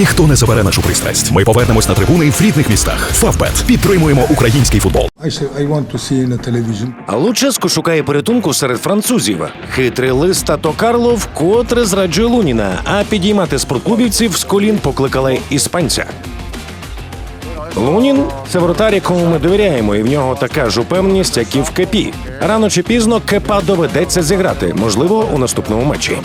Ніхто не забере нашу пристрасть. Ми повернемось на трибуни в рідних містах. Фавбет підтримуємо український футбол. А Луческо шукає порятунку серед французів. Хитрий лист Тато Карло вкотре зраджує Луніна, а підіймати спортклубівців з колін покликали іспанця. Лунін це воротар, якому ми довіряємо, і в нього така ж упевненість, як і в Кепі. Рано чи пізно Кепа доведеться зіграти, можливо, у наступному матчі.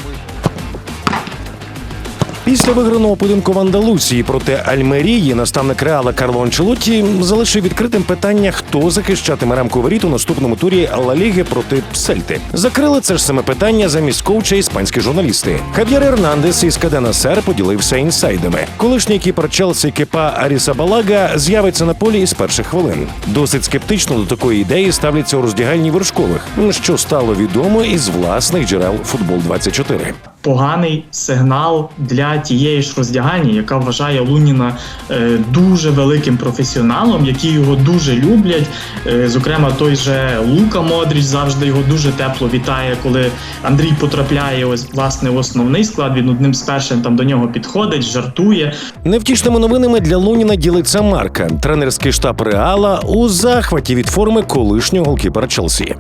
Після виграного поєдинку в Андалусії проти Альмерії наставник Реала Карло Анчелотті залишив відкритим питання, хто захищатиме рамку воріт у наступному турі Ла Ліги проти Сельти. Закрили це ж саме питання замість коуча іспанські журналісти. Хав'єр Ернандес із Кадена Сер поділився інсайдами. Колишній кіпер Челсі Кепа Аріса Балага з'явиться на полі із перших хвилин. Досить скептично до такої ідеї ставляться у роздягальні вершкових, що стало відомо із власних джерел футбол 24 поганий сигнал для тієї ж роздягальні, яка вважає Луніна е, дуже великим професіоналом, які його дуже люблять. Е, зокрема, той же Лука Модріч завжди його дуже тепло вітає, коли Андрій потрапляє ось власне в основний склад. Він одним з першим там до нього підходить, жартує. Невтішними новинами для Луніна ділиться Марка. Тренерський штаб Реала у захваті від форми колишнього голкіпера Челсі.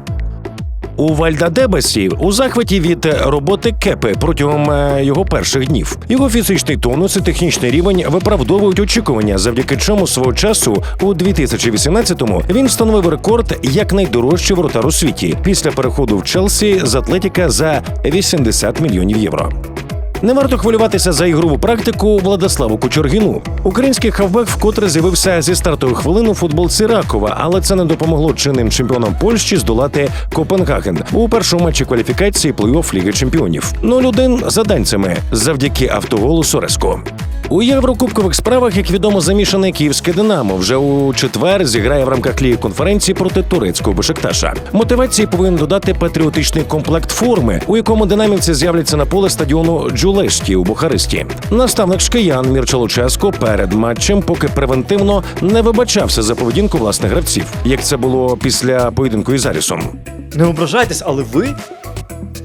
У Вальдадебесі у захваті від роботи Кепи протягом е, його перших днів. Його фізичний тонус і технічний рівень виправдовують очікування, завдяки чому свого часу у 2018-му він встановив рекорд як найдорожчий воротар у світі після переходу в Челсі з Атлетіка за 80 мільйонів євро. Не варто хвилюватися за ігрову практику Владиславу Кучергіну. Український хавбек вкотре з'явився зі стартової хвилини у футболці але це не допомогло чинним чемпіонам Польщі здолати Копенгаген у першому матчі кваліфікації плей-офф Ліги Чемпіонів. 0-1 за данцями завдяки автоголу Сореско. У єврокубкових справах, як відомо, замішане київське Динамо вже у четвер зіграє в рамках ліги конференції проти турецького Бешикташа. Мотивації повинен додати патріотичний комплект форми, у якому динамівці з'являться на поле стадіону Джулешті у Бухаресті. Наставник шкиян Мірча Луческо перед матчем поки превентивно не вибачався за поведінку власних гравців, як це було після поєдинку із Арісом. Не ображайтесь, але ви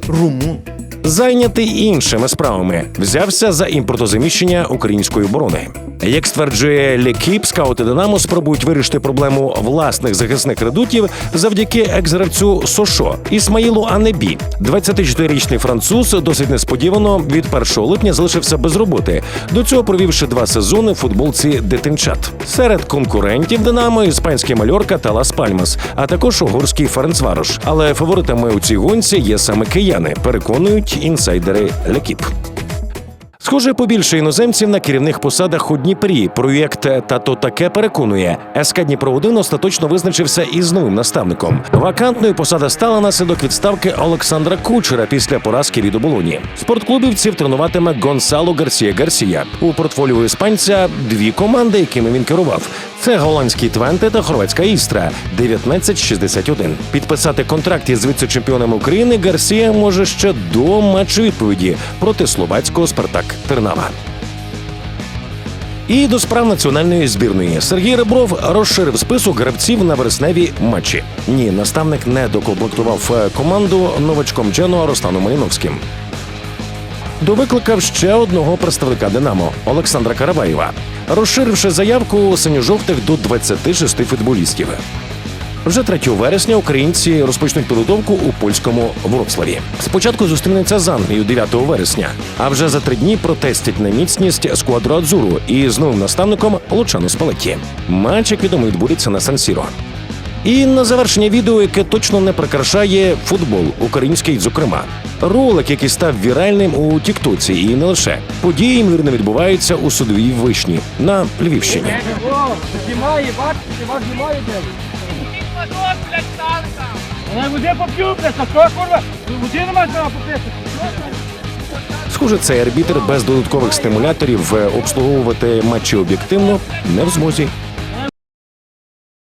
румун. Зайнятий іншими справами взявся за імпортозаміщення української оборони. Як стверджує Лекіп, скаути Динамо спробують вирішити проблему власних захисних редутів завдяки екс-гравцю Сошо Ісмаїлу Анебі. 24-річний француз досить несподівано від 1 липня залишився без роботи. До цього провівши два сезони в футболці дитинчат. Серед конкурентів Динамо іспанський мальорка та Лас Пальмас, а також угорський Ференцварош. Але фаворитами у цій гонці є саме кияни, переконують інсайдери Лекіп. Схоже, побільше іноземців на керівних посадах у Дніпрі. Проєкт Тато таке переконує. СК Дніпро 1 остаточно визначився із новим наставником. Вакантною посада стала наслідок відставки Олександра Кучера після поразки від оболоні. Спортклубівців тренуватиме Гонсало Гарсія Гарсія. У портфоліо іспанця дві команди, якими він керував. Це голландський Твенте та хорватська Істра 1961. Підписати контракт із віце-чемпіонами України Гарсія може ще до матчу відповіді проти словацького Спартак Тернава. І до справ національної збірної Сергій Ребров розширив список гравців на вересневі матчі. Ні, наставник не докомплектував е, команду новачком Джено Русланом Маліновським. Довикликав ще одного представника Динамо Олександра Караваєва, розширивши заявку синьо-жовтих до 26 футболістів. Вже 3 вересня українці розпочнуть підготовку у польському Вроцлаві. Спочатку зустрінеться з Англією 9 вересня, а вже за три дні протестять на міцність сквадру Адзуру і з новим наставником Лучано Спалетті. Матч, як відомо, відбудеться на Сан-Сіро. І на завершення відео, яке точно не прикрашає футбол, український, зокрема, ролик, який став віральним у Тіктоці, і не лише події ймовірно відбуваються у судовій вишні на Львівщині. Схоже, цей арбітр без додаткових стимуляторів е, обслуговувати матчі об'єктивно не в змозі.